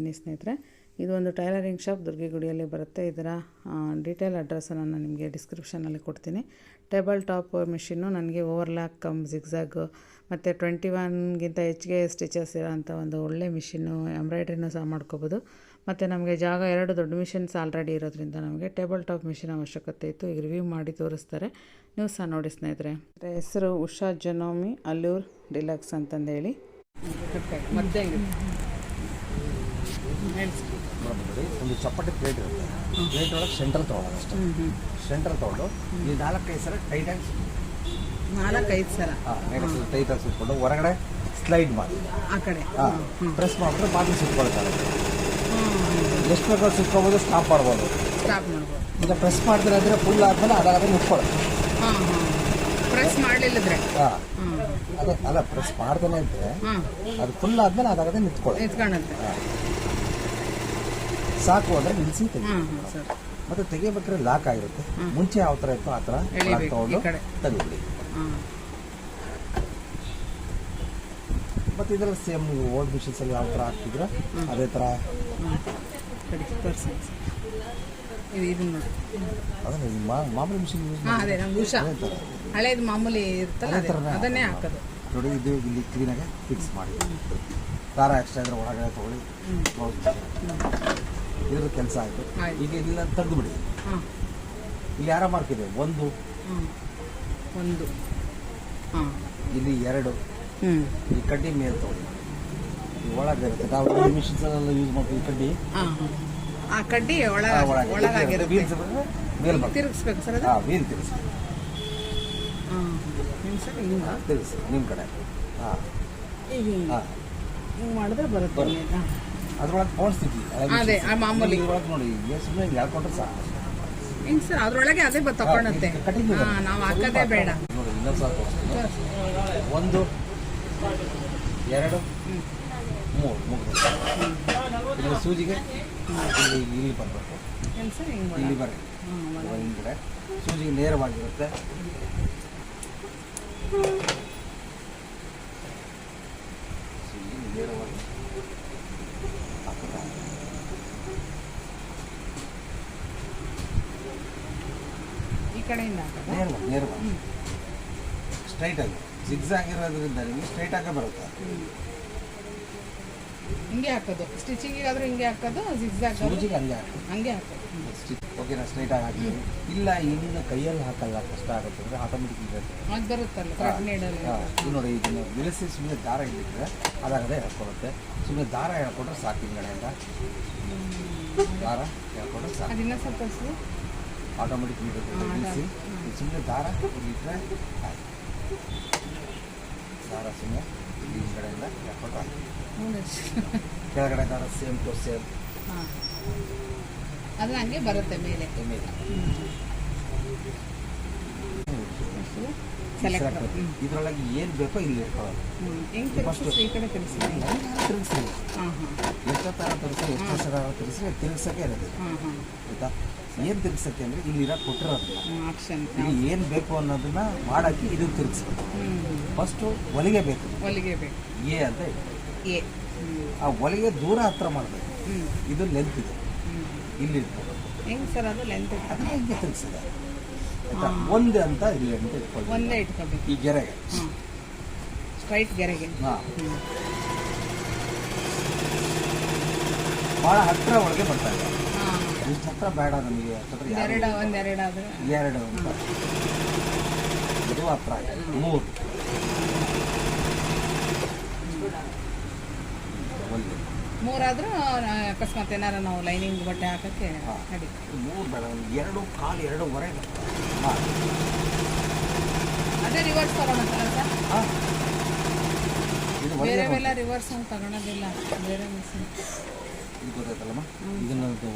ಬಂದಿದ್ದೀನಿ ಸ್ನೇಹಿತರೆ. ಇದು ಒಂದು ಟೈಲರಿಂಗ್ ಶಾಪ್ ದುರ್ಗಿಗುಡಿಯಲ್ಲಿ ಬರುತ್ತೆ. ಇದರ ಡೀಟೇಲ್ ಅಡ್ರೆಸ್ಸನ್ನು ನಾನು ನಿಮಗೆ ಡಿಸ್ಕ್ರಿಪ್ಷನಲ್ಲಿ ಕೊಡ್ತೀನಿ. ಟೇಬಲ್ ಟಾಪ್ ಮಿಷಿನ್ನು ನನಗೆ ಓವರ್ಲಾಕ್ ಕಮ್ ಜಿಗ್ಝಾಗ್ ಮತ್ತು ಟ್ವೆಂಟಿ ಒನ್ಗಿಂತ ಹೆಚ್ಚಿಗೆ ಸ್ಟಿಚಸ್ ಇರೋಂಥ ಒಂದು ಒಳ್ಳೆ ಮಿಷಿನ್ನು ಎಂಬ್ರಾಯ್ಡ್ರಿನೂ ಸಹ ಮಾಡ್ಕೋಬೋದು. ಮತ್ತು ನಮಗೆ ಜಾಗ ಎರಡು ದೊಡ್ಡ ಮಿಷಿನ್ಸ್ ಆಲ್ರೆಡಿ ಇರೋದ್ರಿಂದ ನಮಗೆ ಟೇಬಲ್ ಟಾಪ್ ಮಿಷಿನ್ ಅವಶ್ಯಕತೆ ಇತ್ತು. ಈಗ ರಿವ್ಯೂ ಮಾಡಿ ತೋರಿಸ್ತಾರೆ. ನೀವು ಸಹ ನೋಡಿ ಸ್ನೇಹಿತರೆ. ಹೆಸರು ಉಷಾ ಜನೋಮಿ ಅಲ್ಲೂರ್ ಡಿಲಕ್ಸ್ ಅಂತಂದೇಳಿ. ಮದ್ದೆ ನೋಡಿ ಒಂದು ಚಪ್ಪಟೆ ಪ್ಲೇಟ್ ಇರುತ್ತೆ. ಪ್ಲೇಟ್ ಒಳಗೆ ಸೆಂಟರ್ ತೊಗೊಳ್ಳೋದು ಅಷ್ಟೇ. ಸೆಂಟರ್ ತೊಗೊಂಡು ಈ ನಾಲ್ಕೈದು ಸಲ ಟೈಟಾಗಿ ನಾಲ್ಕೈದು ಸಲ. ಹಾಂ ಟೈಟಾಗಿ ಸುತ್ಕೊಂಡು ಹೊರಗಡೆ ಸ್ಲೈಡ್ ಮಾಡಿ. ಆ ಕಡೆ. ಹಾಂ ಪ್ರೆಸ್ ಮಾಡಿದ್ರೆ ಬಾಗಿಲು ಸುತ್ಕೊಳ್ತಾರೆ. ಎಷ್ಟು ಬೇಕಾದ್ರೂ ಸುತ್ಕೋಬೋದು ಸ್ಟಾಪ್ ಮಾಡ್ಬೋದು. ಸ್ಟಾಪ್ ಮಾಡ್ಬೋದು. ಈಗ ಪ್ರೆಸ್ ಮಾಡಿದ್ರೆ ಅಂದರೆ ಫುಲ್ ಆದಮೇಲೆ ಅದಾದ್ರೆ ಹಾಂ ಹಾಂ. ಪ್ರೆಸ್ ಮಾಡಲಿಲ್ಲದ್ರೆ. ಅದೇ ಅಲ್ಲ ಪ್ರೆಸ್ ಮಾಡ್ತಾನೆ ಇದ್ದರೆ ಹಾಂ ಅದು ಫುಲ್ ಆದ್ಮೇಲೆ ಅದಾಗದೆ ನಿಂತ್ಕೊಳ್ಳೋದು. ಎತ್ಕೊಳತ್ತೆ ಸಾಕು ಅಂದ್ರೆ ನಿಲ್ಲಿಸಿ ತೆಗಿ ಹಾಂ ಹಾಂ ಸರ್. ಮತ್ತೆ ತೆಗಿಬೇಕಾದ್ರೆ ಲಾಕ್ ಆಗಿರುತ್ತೆ. ಮುಂಚೆ ಯಾವ ಥರ ಇತ್ತು ಆ ಥರ ತಗೊಂಡು. ತೆಗಿಬಿಡಿ ಮತ್ತು ಇದರಲ್ಲಿ ಸೇಮ್ ನೀವು ಓಲ್ಡ್ ಮಿಷಿನ್ಸ್ ಅಲ್ಲಿ ಯಾವ ಥರ ಹಾಕ್ತಿದ್ರೆ ಅದೇ ಥರ? ಮಾಮೂಲಿ ಮಿಷಿನ್ ಯೂಸ್ ಹಳೇದು ಮಾಮೂಲಿ ಇರ್ತಲ್ಲ ಅದೇ ಅದೇ ಅದನ್ನೇ ಹಾಕೋದು. ನೋಡಿ ಇದು ಇಲ್ಲಿ ಕ್ಲೀನಾಗಿ ಫಿಕ್ಸ್ ಮಾಡಿ. ದಾರ ಎಕ್ಸ್ಟ್ರಾ ಇದ್ರೆ ಒಳಗಡೆ ತೊಗೊಳ್ಳಿ. ಇದ್ರ ಕೆಲಸ ಆಯಿತು. ಈಗ ಇಲ್ಲ ತೆಗೆದು ಬಿಡಿ. ಇಲ್ಲಿ ಯಾರ ಮಾರ್ಕ್ ಇದೆ? ಒಂದು. ಒಂದು. ಹಾಂ. ಇಲ್ಲಿ ಎರಡು. ಈ ಕಡ್ಡಿ ಮೇಲೆ ತಗೊಳ್ಳಿ ಒಳಗೆ ಇರುತ್ತೆ. ನಾವು ಮಿಷಿನ್ಸ್ ಎಲ್ಲ ಯೂಸ್ ಮಾಡ್ತೀವಿ ಈ ಕಡ್ಡಿ. ಹಾಂ ಆ ಕಡ್ಡಿ ಒಳಗೆ ಒಳಗಾಗಿರುತ್ತೆ. ವೀಲ್ಸ್ ತಿರುಗಿಸ್ಬೇಕು ಸರ್ ಹಾಂ ವೀಲ್ ತಿರ್ಗಿಸಿ ತಿರ್ಗಿಸಿ ನಿಮ್ಮ ಕಡೆ. ಹಾಂ. ಹಾಂ. ಹಿಂಗೆ ಮಾಡಿದ್ರೆ ಬರುತ್ತೆ ಅದ್ರೊಳಗೆ ಪೋಣಿಸ್ತೀವಿ ಅದೇ, ಆ ಮಾಮೂಲಿ. ನೋಡಿ ಸುಮ್ಮನೆ ಹಿಂಗೆ ಹೇಳ್ಕೊಂಡ್ರೆ ಸಾಕು. ಹಿಂಗೆ ಸರ್ ಅದ್ರೊಳಗೆ ಅದೇ ಬ ತಗೊಳುತ್ತೆ ನಾವು ಹಾಕೋದೇ ಬೇಡ. ನೋಡಿ ಇನ್ನೊಂದು ಒಂದು ಎರಡು ಮೂರು ಮುಗಿದು ಇಲ್ಲಿ ಸೂಜಿಗೆ ಇಲ್ಲಿ ಇಲ್ಲಿ ಬರಬೇಕು. ಇಲ್ಲಿ ಬರ್ರಿ. ಹಿಂದ್ಗಡೆ. ಸೂಜಿಗೆ ನೇರವಾಗಿರುತ್ತೆ ಸೂಜಿಗೆ ನೇರವಾಗಿ ಹಾಕ್ಬೇಕು. ಈ ಕಡೆಯಿಂದ ಹಾಕೋದು ನೇರವಾಗಿ ನೇರವಾಗಿ. ಸ್ಟ್ರೈಟ್ ಆಗಿ. ಜಿಗ್ಸ್ ಆಗಿರೋದ್ರಿಂದ ನಿಮಗೆ ಸ್ಟ್ರೈಟಾಗೇ ಬರುತ್ತೆ? ಹಿಂಗೆ ಹಾಕೋದು. ಸ್ಟಿಚಿಂಗಿಗಾದ್ರೂ ಹಿಂಗೆ ಹಾಕೋದು ಜಿಗ್ಜಾಗ್ ಸೂಜಿಗೆ ಹಂಗೆ ಹಾಕಿ ಹಂಗೆ ಹಾಕೋದು. ಓಕೆನಾ ಸ್ಟ್ರೈಟ್ ಆಗಿ ಹಾಕ್ತೀವಿ ಇಲ್ಲ ಇನ್ನು ಕೈಯಲ್ಲಿ ಹಾಕಲ್ಲ ಕಷ್ಟ ಆಗುತ್ತೆ ಅಂದರೆ ಆಟೋಮೆಟಿಕ್ ಇರುತ್ತೆ ಅದು ಬರುತ್ತಲ್ಲ ಥ್ರೆಡ್ ನೀಡಲ್ಲಿ ಹಾ, ಇದು ನೋಡಿ ಇದನ್ನು ಸುಮ್ಮನೆ ದಾರ ಇಲ್ಲಿದ್ರೆ ಅದಾಗದೆ ಹೇಳ್ಕೊಡುತ್ತೆ. ಸುಮ್ಮನೆ ದಾರ ಹೇಳ್ಕೊಟ್ರೆ ಸಾಕು ಹಿಂಗಡೆಯಿಂದ ದಾರ ಹೇಳ್ಕೊಟ್ರೆ ಸಾಕು. ಅದು ಇನ್ನೂ ಸ್ವಲ್ಪ ತೋರಿಸಿ ಆಟೋಮೆಟಿಕ್ ಇರುತ್ತೆ ಹಾ, ನಿಲ್ಲಿಸಿ ದಾರ. ಸುಮ್ಮನೆ ದಾರ ಇಲ್ಲಿಟ್ರೆ ಆಯ್ತು ದಾರ ಸುಮ್ಮನೆ ಇಲ್ಲಿ ಹಿಂಗಡೆಯಿಂದ ಹೇಳ್ಕೊಟ್ರೆ ಆಯ್ತು. ಕೆಳಗಡೆ ದಾರ ಸೇಮ್ ಟು ಸೇಮ್ ಹಾಂ. ಅದು ಹಂಗೆ ಬರುತ್ತೆ ಮೇಲೆ. ಮೇಲೆ. ಸೆಲೆಕ್ಟ್ ಇದರೊಳಗೆ ಏನು ಬೇಕೋ ಇಲ್ಲಿ ಇಟ್ಕೊಳ್ಳೋದು ಈ ಕಡೆ ತಿರುಗಿಸಿ? ಹಾಂ ಹಾಂ. ಎಷ್ಟು ಸರ ತಿರುಗಿಸಿ ತಿರುಗಿಸೋಕೆ ಇರೋದು. ಆಯ್ತಾ? ಏನು ತಿರುಗಿಸಕ್ಕೆ ಅಂದರೆ ಇಲ್ಲಿರೋ ಕೊಟ್ಟಿರೋದಿಲ್ಲ ಇಲ್ಲಿ ಏನು ಬೇಕು ಅನ್ನೋದನ್ನ ಮಾಡಕ್ಕೆ ಇದು ತಿರುಗಿಸ್ಬೇಕು ಫಸ್ಟು ಹೊಲಿಗೆ ಬೇಕು. ಹೊಲಿಗೆ ಬೇಕು. ಎ ಅಂತ ಎ. ಆ ಒಲಿಗೆ ದೂರ ಹತ್ರ ಮಾಡಬೇಕು. ಇದು ಲೆಂತ್ ಇದೆ. ಇಲ್ಲಿ ಇಟ್ಕೋಬೇಕು ಹೆಂಗೆ ಸರ್ ಅದು ಲೆಂತ್ ಅದನ್ನ ಹೆಂಗೆ ತಿರುಗಿಸಿದೆ? ಆಯ್ತಾ? ಒಂದು ಅಂತ ಇಲ್ಲಿ ಅಂತ ಇಟ್ಕೊಳ್ಳಿ ಒಂದೇ ಇಟ್ಕೋಬೇಕು ಈ ಗೆರೆಗೆ. ಸ್ಟ್ರೈಟ್ ಗೆರೆಗೆ. ಹಾಂ. ಭಾಳ ಹತ್ತಿರ ಒಳಗೆ ಬರ್ತಾ ಇದೆ. ಇಷ್ಟು ಹತ್ರ ಬೇಡ ನಮಗೆ. ಎರಡು ಒಂದೆರಡು ಎರಡು ಅಂತ. ಇದು ಹತ್ರ ಮೂರು ಒಂದು ಮೂರಾದ್ರೂ ಅಕಸ್ಮಾತ್ ಏನಾರ ನಾವು ಲೈನಿಂಗ್ ಬಟ್ಟೆ ಹಾಕಕ್ಕೆ ಮೂರು ಬೇಡ ಒಂದು ಎರಡು ಕಾಲು ಎರಡೂವರೆ ಅದೇ ರಿವರ್ಸ್ ತಗೊಳೋಣ ಸರ್ ಹಾಂ. ಇದು ಹೊಲಿಗೆ ಬೇರೆವೆಲ್ಲ ರಿವರ್ಸ್ ಅಂತ ತಗೊಳೋದಿಲ್ಲ. ಬೇರೆ ಮಿಷಿನ್ ಇದು ಗೊತ್ತಾಯ್ತಲ್ಲಮ್ಮ? ಇದನ್ನೊಂದು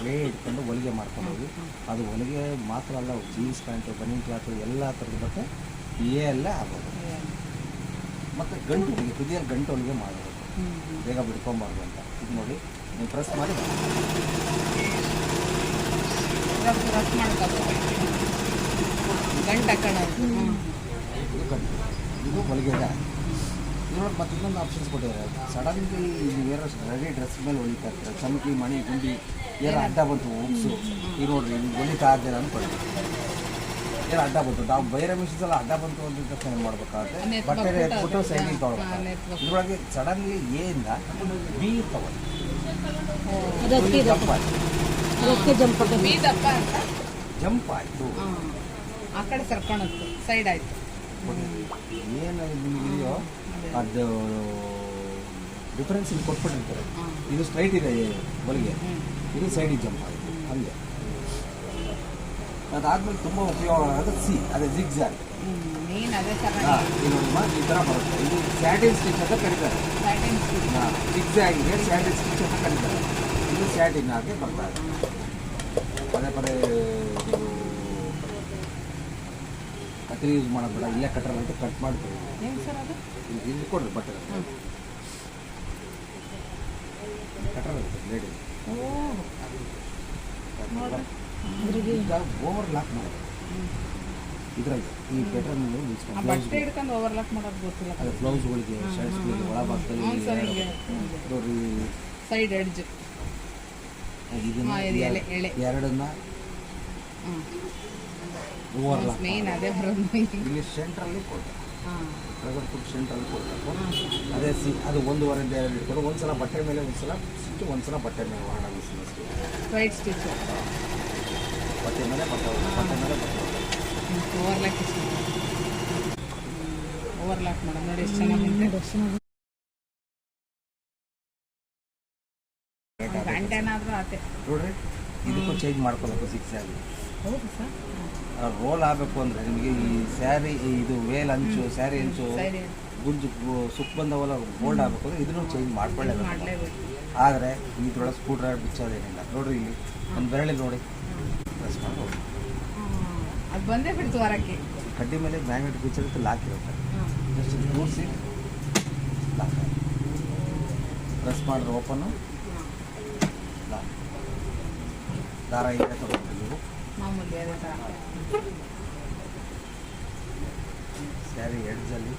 ವೇ ಇಟ್ಕೊಂಡು ಹೊಲಿಗೆ ಮಾಡ್ಕೊಂಡು ಹೋಗಿ ಅದು ಹೊಲಿಗೆ ಮಾತ್ರ ಅಲ್ಲ ಜೀನ್ಸ್ ಪ್ಯಾಂಟು ಬನಿಂಗ್ ಕ್ಲಾತು ಎಲ್ಲ ಥರದ ಬಟ್ಟೆ ಏ ಅಲ್ಲೇ ಆಗೋದು ಮತ್ತು ಗಂಟು ಹೊಲಿಗೆ ತುದಿಯಲ್ಲಿ ಗಂಟು ಹೊಲಿಗೆ ಮಾಡಬೇಕು ಬೇಗ ಬಿಡ್ಕೊಂಬಾರ್ದು ಅಂತ. ಇದು ನೋಡಿ ನೀವು ಪ್ರೆಸ್ ಮಾಡಿ ಇದು. ಹೊಲಿಗೆ ಇದ್ರೊಳಗೆ ಮತ್ತೆ ಇನ್ನೊಂದು ಆಪ್ಷನ್ಸ್ ಕೊಟ್ಟಿದ್ದಾರೆ. ಸಡನ್ಲಿ ಏರೋ ಏನೋ ರೆಡಿ ಡ್ರೆಸ್ ಮೇಲೆ ಹೊಲಿತಾ ಇರ್ತಾರೆ. ಚಮಕಿ ಮಣಿ ಗುಂಡಿ ಏನೋ ಅಡ್ಡ ಬಂತು ಹೋಗ್ಸು ಈಗ ನೋಡ್ರಿ ಹೊಲಿತಾ ಇದ್ದೀರ ಅನ್ಕೊಳ್ಳಿ. ಏನೋ ಅಡ್ಡ ಬಂತು. ನಾವು ಬೇರೆ ಮಿಷನ್ಸ್ ಎಲ್ಲ ಅಡ್ಡ ಬಂತು ಅಂತ ತಕ್ಷಣ ಏನು ಮಾಡ್ಬೇಕಾಗುತ್ತೆ. ಬಟ್ಟೆ ಎತ್ಬಿಟ್ಟು ಸೈಡಿಗೆ ತೊಗೊಳ್ಬೇಕು ಇದ್ರೊಳಗೆ ಸಡನ್ಲಿ ಎಯಿಂದ ಬಿ ತಗೊಳ್ಳಿ ಜಂಪ್ ಆಯ್ತು. ಜಂಪ್ ಬಿ ದಪ್ಪ ಅಂತ? ಜಂಪ್ ಆಯಿತು. ಆ ಕಡೆ ಸೈಡ್ ಆಯ್ತು. ಏನು ನಿಮಗಿದೆಯೋ ಅದು ಡಿಫ್ರೆನ್ಸ್ ಇಲ್ಲಿ ಕೊಟ್ಬಿಟ್ಟಿರ್ತಾರೆ. ಇದು ಸ್ಟ್ರೈಟ್ ಇದೆ ಬಲಿಗೆ. ಇದು ಸೈಡಿಗೆ ಜಂಪ್ ಆಯಿತು. ಹಂಗೆ. ಅದಾದ್ಮೇಲೆ ತುಂಬ ಉಪಯೋಗ ಆಗೋದು ಸಿ ಅದೇ ಜಿಗ್ ಜಾಗ್ ಈ ಥರ ಬರುತ್ತೆ. ಇದು ಸ್ಯಾಟಿನ್ ಸ್ಟಿಚ್ ಅಂತ ಕರೀತಾರೆ. ಹಾಂ ಜಿಗ್ ಜಾಗ್ಗೆ ಸ್ಯಾಟಿನ್ ಸ್ಟಿಚ್ ಅಂತ ಕರೀತಾರೆ. ಇದು ಸ್ಯಾಟಿನ್ ಆಗಿ ಬರ್ತಾ ಇದೆ. ಪದೇ ಪದೇ ಕತ್ರಿ ಯೂಸ್ ಮಾಡೋದು ಬೇಡ ಇಲ್ಲೇ ಕಟ್ಟರ್ ಅಂತ ಕಟ್ ಮಾಡ್ತೀವಿ. ಏನು ಸರ್ ಅದು? ಇಲ್ಲಿ ಕೊಡ್ರಿ ಬಟ್ಟೆ. ಕಟ್ಟರ್ ಇರುತ್ತೆ ಈಗ ಓವರ್ ಲಾಕ್ ಇದರಲ್ಲಿ ಈ ಆ ಬಟ್ಟೆ ಹಿಡ್ಕೊಂಡು ಓವರ್ಲಾಕ್ ಮಾಡೋದು ಗೊತ್ತಿಲ್ಲ. ಅದೇ ಬ್ಲೌಸ್ಗಳಿಗೆ ಶರ್ಟ್ಸ್ಗಳಿಗೆ ಹಿಂಗೆ ನೋಡ್ರಿ. ಸೈಡ್ ಎಡ್ಜ್ ಇದನ್ನ ಹಾಂ ಇದು ಎಳೆ ಎಳೆ. ಎರಡನ್ನ ಹ್ಞೂ ಓವರ್ ಲಾಕ್ ಮೇನ್ ಅದೇ ಬರೋದು ಇಲ್ಲಿ ಸೆಂಟ್ರಲ್ಲಿ ಕೊಡ್ತಾರೆ. ಹಾಂ. ಪ್ರಗಟ್ ಫುಡ್ ಸೆಂಟ್ರಲ್ಲಿ ಕೊಡಬೇಕು ಅದೇ ಸಿ ಅದು ಒಂದೂವರೆಯಿಂದ ಎರಡು ಇಟ್ಕೊಂಡು ಒಂದ್ಸಲ ಬಟ್ಟೆ ಮೇಲೆ ಒಂದ್ಸಲ ಸ್ಟಿಚ್ ಒಂದ್ಸಲ ಬಟ್ಟೆ ಮೇಲೆ ಮಾಡೋಣ ರೈಟ್ ಸ್ಟಿಚ್ ಮೇಲೆ ಬಟ್ಟೆ ಹೊಲ್ದು, ಬಟ್ಟೆ ಮೇಲೆ ಬಟ್ಟೆ ಹೊಲ್ದು. ಓವರ್ಲಾಕ್ ಓವರ್ಲಾಕ್ ಮಾಡೋದು ನೋಡಿ ಎಷ್ಟು ಚೆನ್ನಾಗಿ ಗಂಟೆ ಏನಾದರೂ ಆತೆ ನೋಡ್ರಿ ಇದಕ್ಕೂ ಚೇಂಜ್ ಮಾಡ್ಕೋಬೇಕು ಸಿಕ್ಸ್ ಆಗಿ ಹೌದು ಸರ್. ರೋಲ್ ಆಗಬೇಕು ಅಂದರೆ ನಿಮಗೆ ಈ ಸ್ಯಾರಿ ಇದು ವೇಲ್ ಅಂಚು ಸ್ಯಾರಿ ಅಂಚು ಗುಂಜು ಸುಕ್ ಬಂದವಲ್ಲ ಗೋಲ್ಡ್ ಆಗಬೇಕು ಅಂದ್ರೆ ಇದನ್ನು ಚೇಂಜ್ ಮಾಡ್ಕೊಳ್ಳೇಬೇಕು. ಆದ್ರೆ ಆದರೆ ಇದ್ರೊಳಗೆ ಸ್ಕ್ರೂ ಡ್ರೈವರ್ ಬಿಚ್ಚೋದೇನಿಲ್ಲ. ನೋಡ್ರಿ ಇಲ್ಲಿ ಒಂದು ಬೆರಳಿ ನೋಡಿ. ಅದು ಬಂದೇ ಬಿಡ್ತು ವಾರಕ್ಕೆ. ಕಡ್ಡಿ ಮೇಲೆ ಮ್ಯಾಗ್ನೆಟ್ ಬಿಚ್ಚಿರುತ್ತೆ ಲಾಕ್ ಇರುತ್ತೆ. ಜಸ್ಟ್ ಕೂರಿಸಿ ಲಾಕ್ ಪ್ರೆಸ್ ಮಾಡಿದ್ರೆ ಓಪನು ಲಾಕ್ ದಾರ ಇದೆ ನೀವು. ಮಾಮೂಲಿ ಅದೇ ಥರ ಸ್ಯಾರಿ ಎಡ್ಜಲ್ಲಿ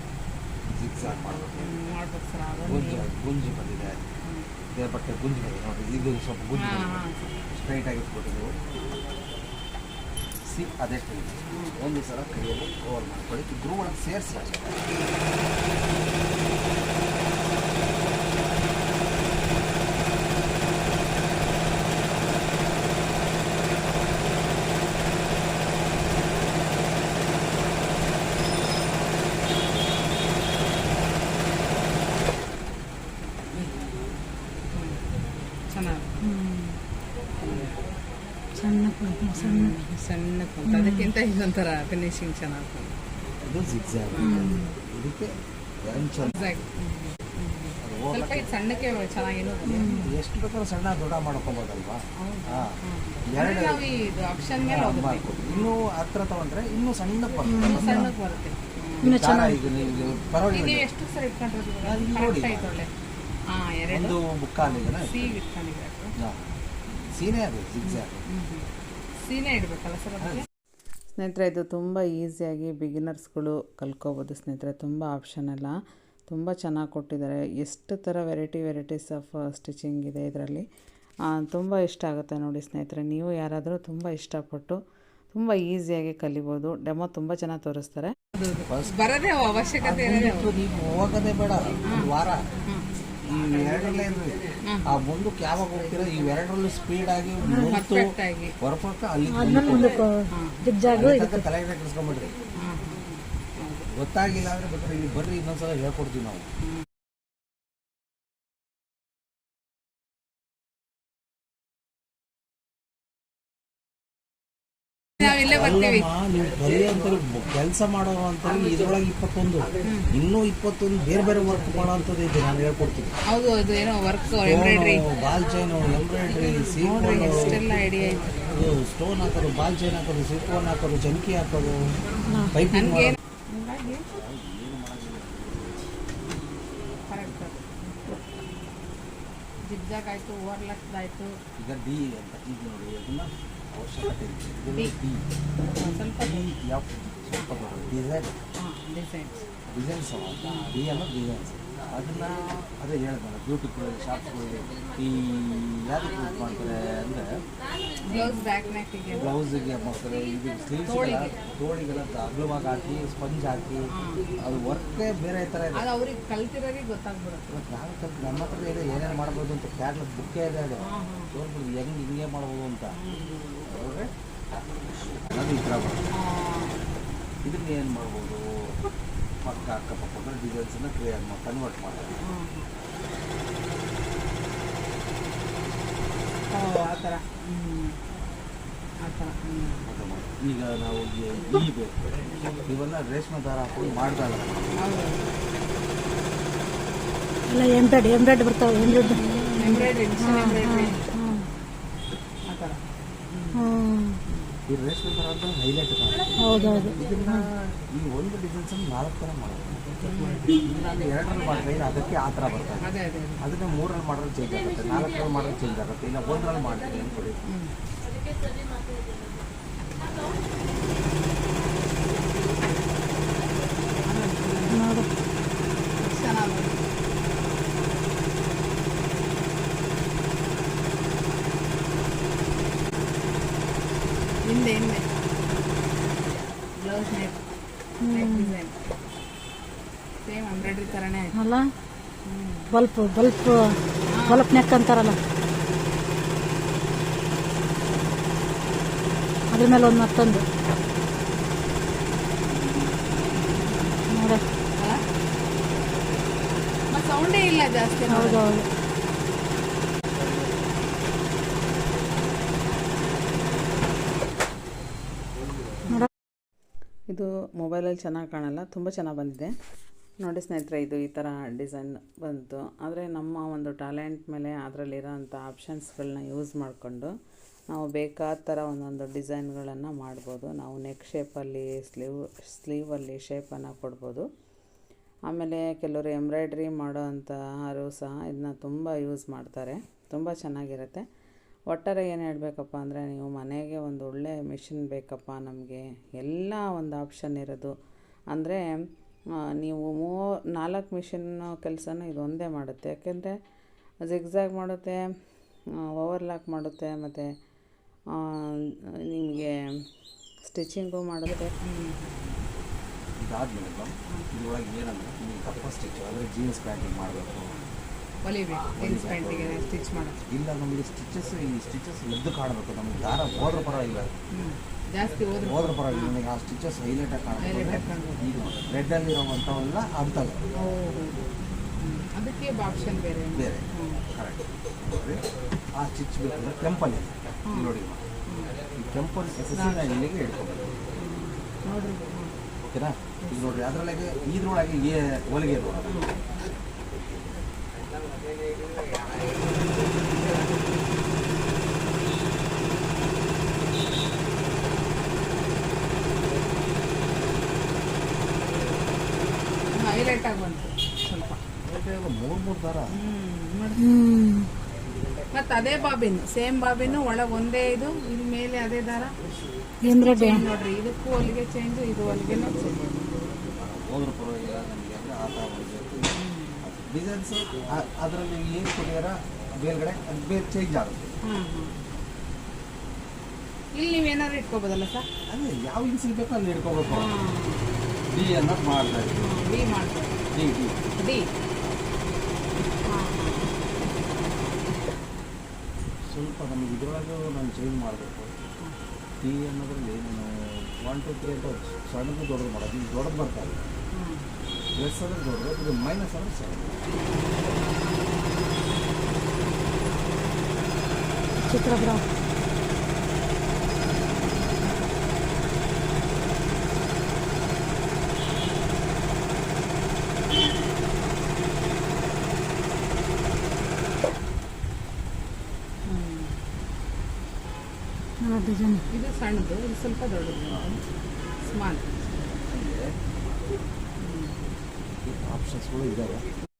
ಜಿಗ್ಸ್ ಆಗಿ ಮಾಡಬೇಕು. ಮಾಡ್ಬೇಕು ಸರ್ ಅದು ಗುಂಜು ಗುಂಜು ಬಂದಿದೆ. ಇದೇ ಬಟ್ಟೆ ಗುಂಜು ಬಂದಿದೆ ನೋಡಿ ಇದು ಸ್ವಲ್ಪ ಗುಂಜಿ ಸ್ಟ್ರೈಟ್ ಆಗಿ ಇಟ್ಬಿಟ್ಟಿದ್ದೆವು. ಸಿ ಅದೇ ಒಂದು ಸಲ ಕೈಯಲ್ಲಿ ಓವರ್ ಮಾಡ್ಕೊಳ್ಳಿ. ಇದ್ರ ಒಳಗೆ ಸೇರಿಸಿ ಅಷ್ಟೇ ಚೆನ್ನಾಗಿ ಸಣ್ಣ ಕುಂತ ಅದಕ್ಕಿಂತ ಇದೊಂಥರ ಫಿನಿಶಿಂಗ್ ಚೆನ್ನಾಗಿ ಇದು ಜಿಗ್ಸಾಗ್ ಇದಕ್ಕೆ ಸ್ವಲ್ಪ ಇದು ಸಣ್ಣಕ್ಕೆ ಚೆನ್ನಾಗೇನು ಎಷ್ಟು ಬೇಕಾದ್ರೂ ಸಣ್ಣ ದೊಡ್ಡ ಮಾಡ್ಕೊಬೋದಲ್ವಾ? ಎರಡು ನಾವು ಇದು ಆಪ್ಷನ್ ಮೇಲೆ ಇನ್ನೂ ಹತ್ರ ತಗೊಂಡ್ರೆ ಇನ್ನೂ ಸಣ್ಣ ಬರುತ್ತೆ. ಸಣ್ಣಕ್ಕೆ ಬರುತ್ತೆ. ಪರವಾಗಿಲ್ಲ. ನೀವು ಎಷ್ಟು ಸರಿ ಇಟ್ಕೊಂಡಿರೋದು ಅದು? ಹಾಂ ಎರಡು. ಒಂದು ಮುಕ್ಕಾಲಿಗೆ ಸಿ ಇಟ್ಕೊಂಡಿದ್ದಾರೆ. ಸೀನೇ ಅದು ಜಿಗ್ಸಾಗ್ ಸೀನೇ ಇಡಬೇಕಲ್ಲ ಸರ್ ಅದಕ್ಕೆ? ಸ್ನೇಹಿತರೆ ಇದು ತುಂಬ ಈಸಿಯಾಗಿ ಬಿಗಿನರ್ಸ್ಗಳು ಕಲ್ಕೋಬೋದು ಸ್ನೇಹಿತರೆ. ತುಂಬ ಆಪ್ಷನ್ ಎಲ್ಲ ತುಂಬ ಚೆನ್ನಾಗಿ ಕೊಟ್ಟಿದ್ದಾರೆ. ಎಷ್ಟು ಥರ ವೆರೈಟಿ ವೆರೈಟೀಸ್ ಆಫ್ ಸ್ಟಿಚಿಂಗ್ ಇದೆ ಇದರಲ್ಲಿ. ತುಂಬ ಇಷ್ಟ ಆಗುತ್ತೆ ನೋಡಿ ಸ್ನೇಹಿತರೆ. ನೀವು ಯಾರಾದರೂ ತುಂಬ ಇಷ್ಟಪಟ್ಟು ತುಂಬ ಈಸಿಯಾಗಿ ಕಲಿಬೋದು. ಡೆಮೋ ತುಂಬ ಚೆನ್ನಾಗಿ ತೋರಿಸ್ತಾರೆ. ಬರೋದೇ ಅವಶ್ಯಕತೆ ಹೋಗೋದೇ ಬೇಡ. ವಾರ. ಆ ಮುಂದಕ್ಕೆ ಯಾವಾಗ ಹೋಗ್ತೀರಾ? ಇವೆರಡರಲ್ಲೂ ಸ್ಪೀಡ್ ಆಗಿ ಪರ್ಫೆಕ್ಟ್ ಹೊರಪಕ್ಕ ಅಲ್ಲಿ ತಲೆ ತಲೆಗೆ ಕೆಡಿಸ್ಕೊಂಬಿಡ್ರಿ ಗೊತ್ತಾಗಿಲ್ಲ ಅಂದ್ರೆ ಬಿಟ್ಟರೆ ಇಲ್ಲಿ ಬರ್ರಿ ಇನ್ನೊಂದ್ಸಲ ಹೇಳ್ಕೊಡ್ತೀವಿ ನಾವು. ನಾವು ಬರೀ ಅಂತಾರೆ ಕೆಲಸ ಮಾಡೋ ಅಂತ ಇದ್ರೊಳಗೆ ಇಪ್ಪತ್ತೊಂದು. ಇನ್ನೂ ಇಪ್ಪತ್ತೊಂದು ಬೇರೆ ಬೇರೆ ವರ್ಕ್ ಮಾಡುವಂತದ್ದು ಇದೆ ನಾನು ಹೇಳ್ಕೊಡ್ತೀನಿ. ಹೌದು ಅದು ಏನೋ work embroidery ball chain embroidery idea ಇದು. ಸ್ಟೋನ್ ಹಾಕೋದು ಬಾಲ್ ಚೈನ್ ಹಾಕೋದು ಸಿಲ್ಕೋನ್ ಹಾಕೋದು ಜಂಕಿ ಹಾಕೋದು ಪೈಪಿಂಗ್ ಜಿಗ್ಜಾಗ್ ಆಯ್ತು ಆಯ್ತು. ಈಗ ಡಿ ಅಂತ ಈಗ ನೋಡಿ ಅದನ್ನ ಅವಶ್ಯಕತೆ ಇದೆ ಇದು ಡಿ. ಡಿ ಸ್ವಲ್ಪ ಡಿ ಎಫ್ ಸ್ವಲ್ಪ ಡಿಸೈನ್ ಹಾಂ ಡಿಸೈನ್ಸ್ ಡಿಸೈನ್ಸ್ ಡಿ ಅಲ್ಲ ಡಿಸೈನ್ಸ್ ಅದನ್ನ ಅದೇ ಹೇಳ್ತಾರೆ ಬ್ಯೂಟಿಫುಲ್ ಶಾಪ್ಸ್ಗಳಿಗೆ ಈ ಯಾವ್ದಕ್ಕೆ ಯೂಸ್ ಮಾಡ್ತಾರೆ ಅಂದರೆ ಬ್ಲೌಸಿಗೆ ಮಾಡ್ತಾರೆ ಇದು ಸ್ಲೀವ್ಸ್ ತೋಳಿಗೆಲ್ಲ ಅಗ್ಲವಾಗಿ ಹಾಕಿ ಸ್ಪಂಜ್ ಹಾಕಿ ಅದು ವರ್ಕೇ ಬೇರೆ ಥರ ಇದೆ. ಅವ್ರಿಗೆ ಕಲ್ತಿರೋರಿಗೆ ಗೊತ್ತಾಗ್ಬಿಡುತ್ತೆ. ನಾನು ಕಲ್ತು ನಮ್ಮ ಹತ್ರ ಇದೆ ಏನೇನು ಮಾಡ್ಬೋದು ಅಂತ ಕ್ಯಾಟ್ಲಾಗ್ ಬುಕ್ಕೇ ಇದೆ ಅದು. ತೋರ್ಬೋದು ಹೆಂಗೆ ಹಿಂಗೆ ಮಾಡ್ಬೋದು ಅಂತ. ಈ ಥರ ಇದನ್ನ ಏನು ಮಾಡ್ಬೋದು? ಪಕ್ಕ ಅಕ್ಕಪಕ್ಕ ಡಿಸೈನ್ಸನ್ನ ಕ್ರಿಯೇಟ್ ಮಾಡಿ ಕನ್ವರ್ಟ್ ಮಾಡ್ತಾರೆ ಆ ಆ. ಈಗ ನಾವು ಈ ಬೇಕು ಇವೆಲ್ಲ ರೇಷ್ಮೆ ದಾರ ಹಾಕೊಂಡು ಮಾಡ್ತಾರೆ ಇಲ್ಲ ಎಂಬ್ರಾಯ್ಡ್ ಎಂಬ್ರಾಯ್ಡ್ ಬರ್ತಾವೆ ಎಂಬ್ರಾಯ್ಡ್ ಎಂಬ್ರಾಯ್ಡ್ರಿ ಆ ಥರ ಹ್ಮ್ ಈ ರೇಷ್ಮೆ ದಾರ ಅಂತ ಹೈಲೈಟ್ ಹೌದೌದು. ಇದನ್ನ ಈ ಒಂದು ಡಿಸೈನ್ಸ್ ನಾಲ್ಕು ಥರ ಮಾಡೋದು. ನಾನು ಎರಡರಲ್ಲಿ ಮಾಡಿದ್ರೆ ಅದಕ್ಕೆ ಆ ಥರ ಬರ್ತದೆ? ಅದೇ ಅದೇ ಅದೇ. ಅದನ್ನ ಮೂರಲ್ಲಿ ಮಾಡಿದ್ರೆ ಚೇಂಜ್ ಆಗುತ್ತೆ. ನಾಲ್ಕರಲ್ಲಿ ಮಾಡಿದ್ರೆ ಚೇಂಜ್ ಆಗುತ್ತೆ. ಇಲ್ಲ ಒಂದರಲ್ಲಿ ಮಾಡ್ತೀನಿ ಅನ್ಕೊಳ್ಳಿ ನೋಡು ಚೆನ್ನಾಗಿ ಹಿಂದೆ blouse neck neck design same embroidery ಥರನೇ ಅಲ್ಲ? Bulb bulb. ಬಲ್ಪ್ ನೆಕ್ ಅಂತಾರಲ್ಲ. ಅದ್ರ ಮೇಲೆ ಒಂದು ಮತ್ತೊಂದು. ನೋಡ. ಸೌಂಡೇ ಇಲ್ಲ ಜಾಸ್ತಿ ಹೌದೌದು. ಇದು ಮೊಬೈಲಲ್ಲಿ ಚೆನ್ನಾಗಿ ಕಾಣಲ್ಲ, ತುಂಬ ಚೆನ್ನಾಗಿ ಬಂದಿದೆ. ನೋಡಿ ಸ್ನೇಹಿತರೆ, ಇದು ಈ ಥರ ಡಿಸೈನ್ ಬಂತು. ಆದರೆ ನಮ್ಮ ಒಂದು ಟ್ಯಾಲೆಂಟ್ ಮೇಲೆ ಅದರಲ್ಲಿರೋ ಅಂಥ ಆಪ್ಷನ್ಸ್ಗಳನ್ನ ಯೂಸ್ ಮಾಡಿಕೊಂಡು ನಾವು ಬೇಕಾದ ಥರ ಒಂದೊಂದು ಡಿಸೈನ್ಗಳನ್ನು ಮಾಡ್ಬೋದು. ನಾವು ನೆಕ್ ಶೇಪಲ್ಲಿ ಸ್ಲೀವ್ ಸ್ಲೀವಲ್ಲಿ ಶೇಪನ್ನು ಕೊಡ್ಬೋದು. ಆಮೇಲೆ ಕೆಲವರು ಎಂಬ್ರಾಯ್ಡ್ರಿ ಮಾಡೋ ಅಂಥವರು ಸಹ ಇದನ್ನ ತುಂಬ ಯೂಸ್ ಮಾಡ್ತಾರೆ. ತುಂಬ ಚೆನ್ನಾಗಿರುತ್ತೆ. ಒಟ್ಟಾರೆ ಏನು ಹೇಳಬೇಕಪ್ಪ ಅಂದರೆ ನೀವು ಮನೆಗೆ ಒಂದು ಒಳ್ಳೆ ಮಿಷಿನ್ ಬೇಕಪ್ಪ ನಮಗೆ, ಎಲ್ಲ ಒಂದು ಆಪ್ಷನ್ ಇರೋದು. ಅಂದರೆ ನೀವು ಮೂ ನಾಲ್ಕು ಮಿಷಿನ್ ಕೆಲಸನೂ ಇದು ಒಂದೇ ಮಾಡುತ್ತೆ. ಯಾಕೆಂದರೆ ಜಿಗ್ಝಾಗ್ ಮಾಡುತ್ತೆ ಓವರ್ಲಾಕ್ ಮಾಡುತ್ತೆ, ಮತ್ತು ನಿಮಗೆ ಸ್ಟಿಚಿಂಗು ಮಾಡುತ್ತೆ. ಇದಾದ್ಮೇಲೆ ಇದ್ರೊಳಗೆ ಏನಂದ್ರೆ, ನೀವು ಕಪ್ಪ ಸ್ಟಿಚ್ ಅಂದರೆ ಜೀನ್ಸ್ ಪ್ಯಾಂಟಿಂಗ್ ಮಾಡಬೇಕು. ಹೊಲಿಬೇಕು. ಜೀನ್ಸ್ ಪ್ಯಾಂಟಿಗೆ ಸ್ಟಿಚ್ ಮಾಡೋದು. ಇಲ್ಲ ನಮಗೆ ಸ್ಟಿಚಸ್ ಈ ಸ್ಟಿಚಸ್ ಎದ್ದು ಕಾಣಬೇಕು. ನಮಗೆ ದಾರ ಹೋದ್ರ ಪರವಾಗಿಲ್ಲ. ಜಾಸ್ತಿ ಹೋದ್ರೆ ಹೋದ್ರ ಪರವಾಗಿಲ್ಲ. ನನಗೆ ಆ ಸ್ಟಿಚಸ್ ಹೈಲೈಟ್ ಆಗಿ Highlight ಆಗಿ ಕಾಣಬೇಕು. ಈಗ ರೆಡ್ಡಲ್ಲಿರೋವಂಥವೆಲ್ಲ ಅಂತವೆ ಅದಕ್ಕೆ ಆಪ್ಷನ್ ಬೇರೆ ಬೇರೆ. ಕರೆಕ್ಟ್ ಆ ಸ್ಟಿಚ್ ಬೇಕಂದ್ರೆ ಕೆಂಪಲ್ಲಿ ಇಲ್ಲಿ ನೋಡಿ ಈ ಕೆಂಪಲ್ಲಿ ಎಸೆಸಿನ ಇಲ್ಲಿಗೆ ಇಟ್ಕೋಬೇಕು. ನೋಡ್ರಿ. ಓಕೆನಾ? ಈಗ ನೋಡ್ರಿ ಅದರೊಳಗೆ ಇದ್ರೊಳಗೆ ಏ ಹೊಲಿಗೆ ನೋಡೋಣ ಹೈಲೈಟ್ ಆಗಿ ಬಂತು ಸ್ವಲ್ಪ. ಮೂರು ಮೂರು ದಾರ ಮತ್ತೆ ಅದೇ ಬಾಬಿನ್ ಸೇಮ್ ಬಾಬಿನ್ ಒಳಗೆ ಒಂದೇ ಇದು ಇದು ಮೇಲೆ ಅದೇ ದಾರ. ನೋಡ್ರಿ ಇದಕ್ಕೂ ಹೊಲಿಗೆ ಚೇಂಜ್ ಇದು ಹೊಲಿಗೆನೂ ಚೇಂಜ್ ಹೋದ್ರ ಪರವಾಗಿಲ್ಲ ನಮಗೆ ಅಂದರೆ ಡಿಸೈನ್ಸ್ ಅದರಲ್ಲಿ ಏನು ಕೊಟ್ಟಿದಾರ ಮೇಲ್ಗಡೆ ಅದು ಬೇರೆ ಚೇಂಜ್ ಆಗುತ್ತೆ. ಇಲ್ಲಿ ನೀವು ಇಲ್ಲಿ ನೀವೇನಾದ್ರು ಇಟ್ಕೋಬೋದಲ್ಲ ಸರ್? ಅದೇ ಯಾವ ಇನ್ಸಿಲ್ ಬೇಕೋ ಅಲ್ಲಿ ಇಟ್ಕೋಬೇಕು ಡಿ ಅನ್ನೋದು ಮಾಡ್ತಾ ಇದ್ದೀವಿ ಮಾಡ್ಬೋದು ಡಿ ಡಿ ಡಿ ಸ್ವಲ್ಪ ನಮಗೆ ಇದರೊಳಗೆ ನಾನು ಚೇಂಜ್ ಮಾಡಬೇಕು. ಟಿ ಅನ್ನೋದ್ರಲ್ಲಿ ನಾನು ಒನ್ ಟು ತ್ರೀ ಅಂತ ಸಣ್ಣದು ದೊಡ್ಡದು ಮಾಡೋದು. ಈಗ ದೊಡ್ಡದು ಬರ್ತಾ ಹಾಂ ಪ್ಲಸ್ ಆದರೆ ದೊಡ್ಡದು ಇದು ಮೈನಸ್ ಆದರೆ ಸರ್ ಚಿತ್ರ ಬ್ರಾ ಡಿಸೈನ್ ಇದು ಸಣ್ಣದು ಇದು ಸ್ವಲ್ಪ ದೊಡ್ಡದು ಸ್ಮಾಲ್ ಆಪ್ಷನ್ಸ್ಗಳು ಇದ್ದಾವೆ